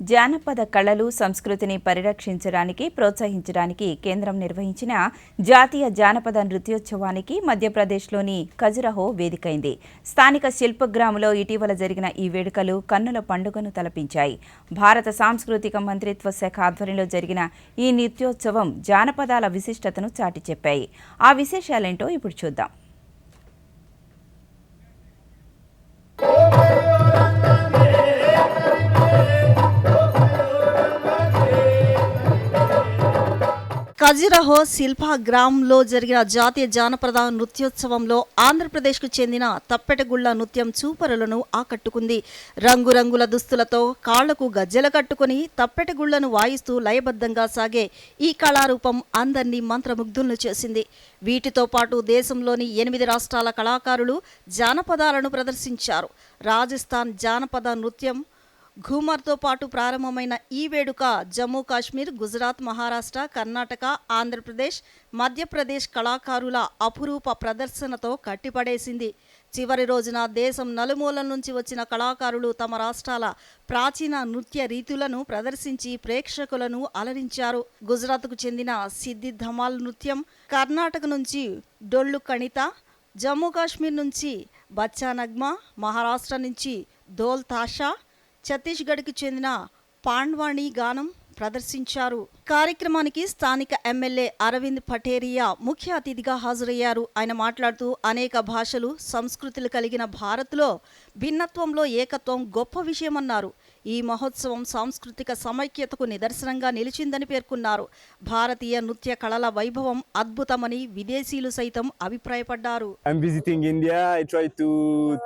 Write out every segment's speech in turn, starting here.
జానపద కళలు సంస్కృతిని పరిరక్షించడానికి ప్రోత్సహించడానికి కేంద్రం నిర్వహించిన జాతీయ జానపద నృత్యోత్సవానికి మధ్యప్రదేశ్లోని ఖజురహో వేదికైంది. స్థానిక శిల్పగ్రాములో ఇటీవల జరిగిన ఈ వేడుకలు కన్నుల పండుగను తలపించాయి. భారత సాంస్కృతిక మంత్రిత్వ శాఖ ఆధ్వర్యంలో జరిగిన ఈ నృత్యోత్సవం జానపదాల విశిష్టతను చాటి చెప్పాయి ఆ విశేషాలేంటో ఇప్పుడు చూద్దాం. ఖజురహో శిల్పాగ్రామ్లో జరిగిన జాతీయ జానపద నృత్యోత్సవంలో ఆంధ్రప్రదేశ్కు చెందిన తప్పెటగుళ్ళ నృత్యం చూపరులను ఆకట్టుకుంది. రంగురంగుల దుస్తులతో కాళ్ళకు గజ్జెల కట్టుకుని తప్పెటగుళ్ళను వాయిస్తూ లయబద్ధంగా సాగే ఈ కళారూపం అందరినీ మంత్రముగ్ధులను చేసింది. వీటితో పాటు దేశంలోని ఎనిమిది రాష్ట్రాల కళాకారులు జానపదాలను ప్రదర్శించారు. రాజస్థాన్ జానపద నృత్యం ఘూమర్తో పాటు ప్రారంభమైన ఈ వేడుక జమ్మూ కాశ్మీర్ గుజరాత్ మహారాష్ట్ర కర్ణాటక ఆంధ్రప్రదేశ్ మధ్యప్రదేశ్ కళాకారుల అపురూప ప్రదర్శనతో కట్టిపడేసింది. చివరి రోజున దేశం నలుమూలల నుంచి వచ్చిన కళాకారులు తమ రాష్ట్రాల ప్రాచీన నృత్య రీతులను ప్రదర్శించి ప్రేక్షకులను అలరించారు. గుజరాత్కు చెందిన సిద్ధి ధమాల్ నృత్యం కర్ణాటక నుంచి డొల్లు కణిత జమ్మూ కాశ్మీర్ నుంచి బచ్చా నగ్మా మహారాష్ట్ర నుంచి దోల్ తాషా ఛత్తీస్గఢ్కి చెందిన పాండ్వాణి గానం ప్రదర్శించారు. కార్యక్రమానికి స్థానిక ఎమ్మెల్యే అరవింద్ పటేరియా ముఖ్య అతిథిగా హాజరయ్యారు. ఆయన మాట్లాడుతూ అనేక భాషలు సంస్కృతులు కలిగిన భారత్లో భిన్నత్వంలో ఏకత్వం గొప్ప విషయమన్నారు. ఈ మహోత్సవం సాంస్కృతిక సమైక్యతకు నిదర్శనంగా నిలిచిందని పేర్కొన్నారు. భారతీయ నృత్య కళల వైభవం అద్భుతమని విదేశీయులు సైతం అభిప్రాయపడ్డారు. I'm visiting India. I try to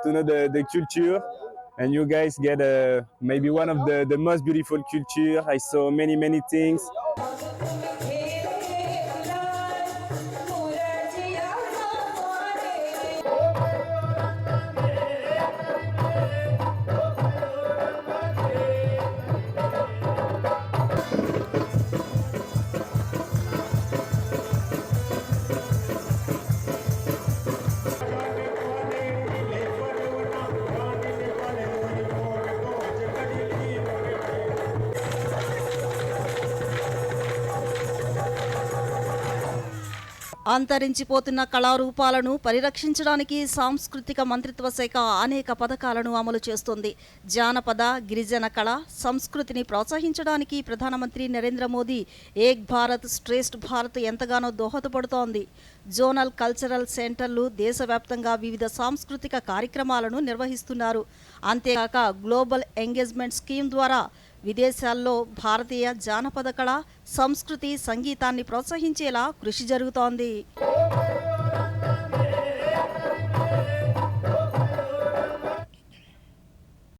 to know the, the culture, and you guys get uh, maybe one of the, the most beautiful culture. I saw many many things. అంతరించిపోతున్న కళారూపాలను పరిరక్షించడానికి సాంస్కృతిక మంత్రిత్వ శాఖ అనేక పథకాలను అమలు చేస్తుంది. జానపద గిరిజన కళ సంస్కృతిని ప్రోత్సహించడానికి ప్రధానమంత్రి నరేంద్ర మోదీ ఏక్ భారత్ శ్రేష్ఠ భారత్ ఎంతగానో దోహదపడుతోంది. జోనల్ కల్చరల్ సెంటర్లు దేశవ్యాప్తంగా వివిధ సాంస్కృతిక కార్యక్రమాలను నిర్వహిస్తున్నారు. అంతేకాక గ్లోబల్ ఎంగేజ్మెంట్ స్కీమ్ ద్వారా విదేశాల్లో భారతీయ జానపద కళ సంస్కృతి సంగీతాన్ని ప్రోత్సహించేలా కృషి జరుగుతోంది.